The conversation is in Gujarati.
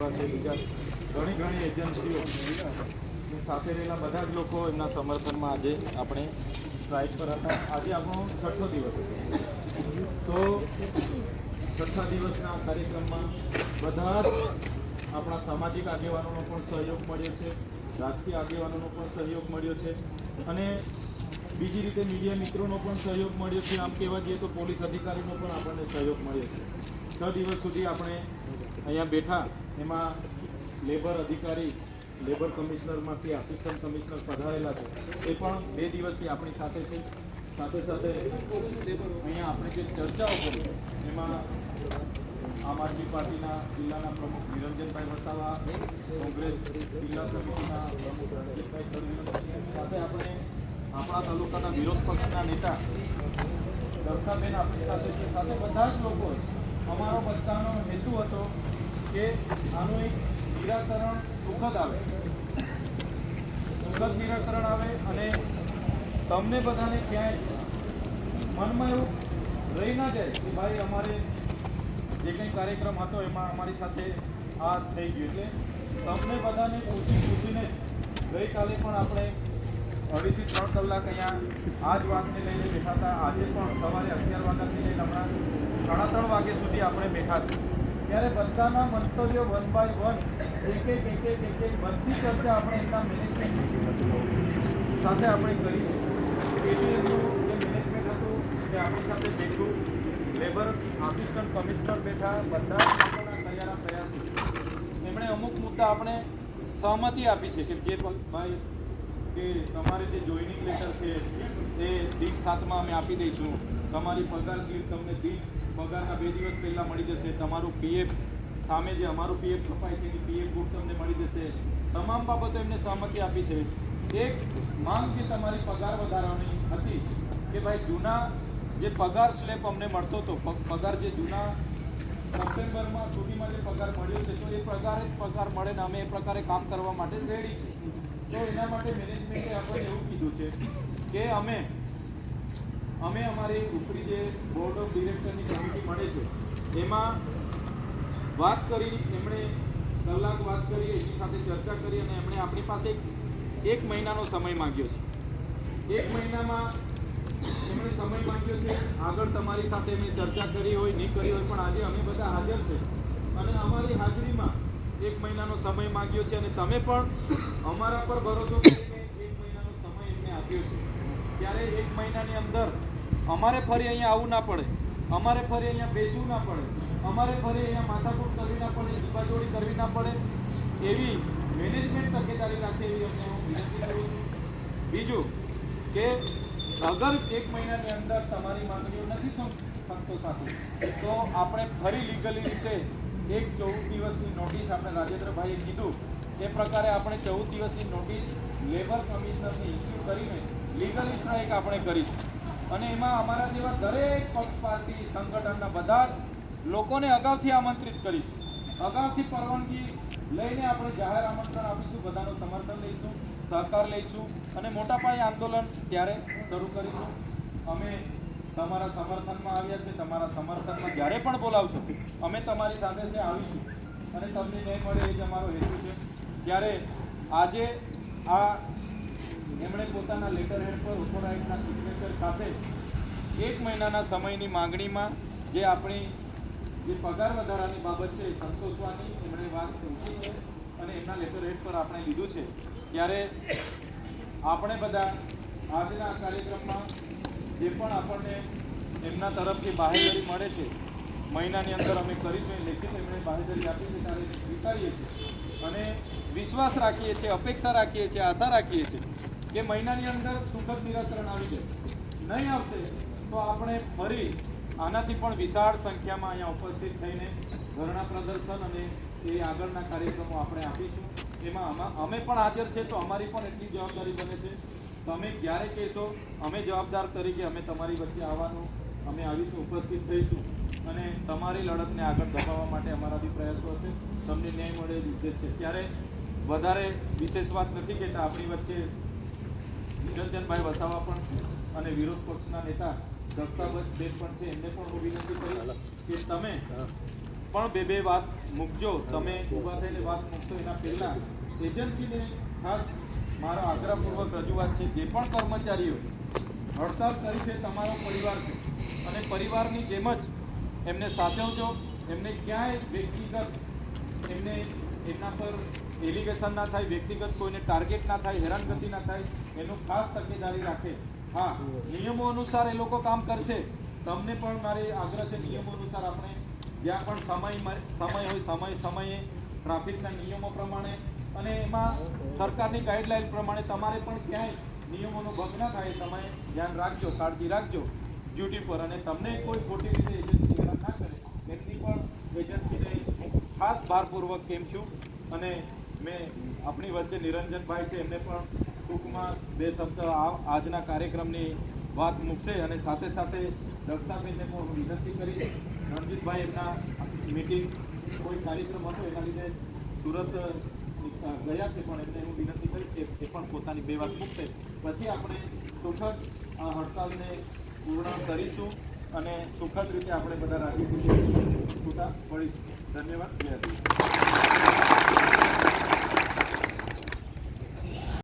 ઘણી ઘણી એજન્સીઓ સાથે રહેલા બધા જ લોકો એમના સમર્થનમાં આજે આપણે સ્ટ્રાઇક પર હતા. આજે આપણો છઠ્ઠો દિવસ તો છઠ્ઠા દિવસના કાર્યક્રમમાં બધા જ આપણા સામાજિક આગેવાનોનો પણ સહયોગ મળ્યો છે. રાજકીય આગેવાનોનો પણ સહયોગ મળ્યો છે. અને બીજી રીતે મીડિયા મિત્રોનો પણ સહયોગ મળ્યો છે. આમ કહેવા જઈએ તો પોલીસ અધિકારીનો પણ આપણને સહયોગ મળ્યો છે. છ દિવસ સુધી આપણે અહીંયા બેઠા, એમાં લેબર અધિકારી, લેબર કમિશનરમાંથી આસિસ્ટન્ટ કમિશનર પધારેલા છે. એ પણ બે દિવસથી આપણી સાથે છે. સાથે સાથે અહીંયા આપણે જે ચર્ચાઓ કરી, એમાં આમ આદમી પાર્ટીના જિલ્લાના પ્રમુખ નિરંજનભાઈ વસાવા, કોંગ્રેસ જિલ્લા સમિતિના પ્રમુખ સાથે આપણે આપણા તાલુકાના વિરોધ પક્ષના નેતા દર્શાબેન આપણી સાથે છે. સાથે બધા જ લોકો અમારો બધાનો હેતુ હતો કે આનું એક નિરાકરણ સુખદ આવે. સુખદ નિરાકરણ આવે અને તમને બધાને ક્યાંય મનમાં એવું રહી ના જાય કે ભાઈ અમારે જે કંઈ કાર્યક્રમ હતો એમાં અમારી સાથે આ થઈ ગયું એટલે તમને બધાને પૂછી પૂછીને ગઈકાલે પણ આપણે અઢીથી ત્રણ કલાક અહીંયા આ જ વાતને લઈને બેઠા હતા. આજે પણ સવારે અગિયાર વાગ્યાથી લઈને હમણાં સાડા ત્રણ વાગ્યા સુધી આપણે બેઠા છીએ ત્યારે બધાના મંતવ્યો વન બાય વન, એક એક એક એક એક એક બધી ચર્ચા આપણે એમના મેનેજમેન્ટ સાથે આપણે કરી છે. એનું એમનું જે મેનેજમેન્ટ હતું તે આપણી સાથે બેઠું. લેબર આસિસ્ટન્ટ કમિશનર બેઠા, બધા લોકોના સહિયારા છે. એમણે અમુક મુદ્દા આપણે સહમતિ આપી છે કે જે ભાઈ, કે તમારે જે જોઈનિંગ લેટર છે એ દીઠ સાતમાં અમે આપી દઈશું. તમારી પગાર સ્લીપ તમને દીઠ પગારના બે દિવસ પહેલાં મળી જશે. તમારું પીએફ સામે જે અમારું પીએફ કપાય છે એની પીએફ બુક તમને મળી જશે. તમામ બાબતો એમને સહમતિ આપી છે. એક માંગ જે તમારી પગાર વધારવાની હતી કે ભાઈ જૂના જે પગાર સ્લેબ અમને મળતો હતો પગાર જે જૂના સપ્ટેમ્બરમાં સુધીમાં જે પગાર મળ્યો છે, તો એ પ્રકારે જ પગાર મળે ને અમે એ પ્રકારે કામ કરવા માટે રેડી છે. તો એના માટે મેનેજમેન્ટે આપણે એવું કીધું છે કે અમે અમે અમારી ઉપરી જે બોર્ડ ઓફ ડિરેક્ટરની કમિટી મળે છે, એમાં વાત કરી, એમણે કલાક વાત કરી, એની સાથે ચર્ચા કરી અને એમણે આપણી પાસે એક- મહિનાનો સમય માંગ્યો છે. એક મહિનામાં એમણે સમય માંગ્યો છે, આગળ તમારી સાથે એમણે ચર્ચા કરી હોય, નહીં કરી હોય, પણ આજે અમે બધા હાજર છે. અને અમારી હાજરીમાં એક મહિનાનો સમય માંગ્યો છે અને તમે પણ અમારા પર ભરોસો કરીને એક મહિનાનો સમય એમને આપ્યો છે. ત્યારે એક મહિનાની અંદર અમારે ફરી અહીંયા આવવું ના પડે. અમારે ફરી અહીંયા બેસવું ના પડે. અમારે ફરી અહીંયા માથાકૂટ કરવી ના પડે દીપાજોડી કરવી ના પડે. એવી મેનેજમેન્ટ તકેદારી રાખે એવી અમને હું વિનંતી કરું છું. બીજું કે અગર એક મહિનાની અંદર તમારી માંગણીઓ નથી સંતોષાતી, તો આપણે ફરી લીગલી રીતે એક ચૌદ દિવસની નોટિસ આપણે રાજેન્દ્રભાઈએ કીધું. એ પ્રકારે આપણે ચૌદ દિવસની નોટિસ લેબર કમિશનરને ઇસ્યુ કરીને લીગલી સ્ટ્રાઇક આપણે કરીશું. અને એમાં અમારા જેવા દરેક પક્ષ પાર્ટી, સંગઠનના બધા જ લોકોને અગાઉથી આમંત્રિત કરીશું. અગાઉથી પરવાનગી લઈને આપણે જાહેર આમંત્રણ આપીશું, બધાનું સમર્થન લઈશું, સહકાર લઈશું અને મોટા પાયે આંદોલન ત્યારે શરૂ કરીશું. અમે તમારા સમર્થનમાં આવ્યા છે તમારા સમર્થનમાં જ્યારે પણ બોલાવશો, અમે તમારી સાથે છે, આવીશું. અને તમને નહીં મળે એ જ અમારો હેતુ છે. ત્યારે આજે આ એમણે પોતાના લેટર હેડ પર ઓથોરાઇટના સિગ્નેચર સાથે એક મહિનાના સમયની માંગણીમાં જે આપણી જે પગાર વધારાની બાબત છે સંતોષવાની એમણે વાત મૂકી છે અને એમના લેટર હેડ પર આપણે લીધું છે. ત્યારે આપણે બધા આજના કાર્યક્રમમાં જે પણ આપણને એમના તરફથી બાહેધરી મળે છે, મહિનાની અંદર અમે કરીશું લેખિત એમણે બાહેધરી આપી છે, ત્યારે સ્વીકારીએ છીએ. અને વિશ્વાસ રાખીએ છીએ, અપેક્ષા રાખીએ છીએ, આશા રાખીએ છીએ કે મહિનાની અંદર સુખદ નિરાકરણ આવી જાય નહીં આવશે, તો આપણે ફરી આનાથી પણ વિશાળ સંખ્યામાં અહીંયા ઉપસ્થિત થઈને ધરણા પ્રદર્શન અને એ આગળના કાર્યક્રમો આપણે આપીશું. એમાં અમે પણ હાજર છે, તો અમારી પણ એટલી જવાબદારી બને છે. તમે ક્યારે કહેશો, અમે જવાબદાર તરીકે અમે તમારી વચ્ચે આવવાનું, અમે આવીશું, ઉપસ્થિત થઈશું. અને તમારી લડતને આગળ દબાવવા માટે અમારા બી પ્રયાસો હશે તમને ન્યાય મળે એ છે. ત્યારે વધારે વિશેષ વાત નથી કહેતા આપણી વચ્ચે નિરંજનભાઈ વસાવા પણ છે અને વિરોધ પક્ષના નેતા દક્ષાબેન પણ છે. એમને પણ હું વિનંતી કરી કે તમે પણ બે બે વાત મૂકજો. તમે ઊભા થઈને વાત મૂકશો એના પહેલા એજન્સીને ખાસ મારો આગ્રહપૂર્વક રજૂઆત છે. જે પણ કર્મચારીઓ હડતાલ કરી છે તમારો પરિવાર છે અને પરિવારની જેમ જ એમને સાચવજો. એમને ક્યાંય વ્યક્તિગત એમને એમના પર એલિગેશન ના થાય, વ્યક્તિગત કોઈને ટાર્ગેટ ના થાય, હેરાનગતિ ના થાય, એનું ખાસ તકેદારી રાખે. હા, નિયમો અનુસાર એ લોકો કામ કરશે. તમને પણ મારી આગ્રહ છે, નિયમો અનુસાર આપણે જ્યાં પણ સમય સમય હોય, સમય, સમયે ટ્રાફિકના નિયમો પ્રમાણે અને એમાં સરકારની ગાઈડલાઈન પ્રમાણે તમારે પણ ક્યાંય નિયમોનો ભંગ ના થાય તમે ધ્યાન રાખજો, કાળજી રાખજો. ડ્યુટી પર અને તમને કોઈ ખોટી રીતે એજન્સી ના કરે એમની પણ એજન્સીને ખાસ ભારપૂર્વક કેમ છું? અને મેં આપણી વચ્ચે નિરંજનભાઈ છે, એમને પણ ટૂંકમાં બે શબ્દ આજના કાર્યક્રમની વાત મૂકશે અને સાથે સાથે દક્ષાબેનને પણ વિનંતી કરીશ. રણજીતભાઈ, એમના મીટિંગ કોઈ કાર્યક્રમ હતો એના લીધે સુરત ગયા છે, પણ એમને હું વિનંતી કરીશ કે એ પણ પોતાની બે વાત મૂકશે. પછી આપણે સુખદ હડતાલને પૂર્ણ કરીશું અને સુખદ રીતે આપણે બધા રાજી છૂટા પડીશું. धन्यवाद.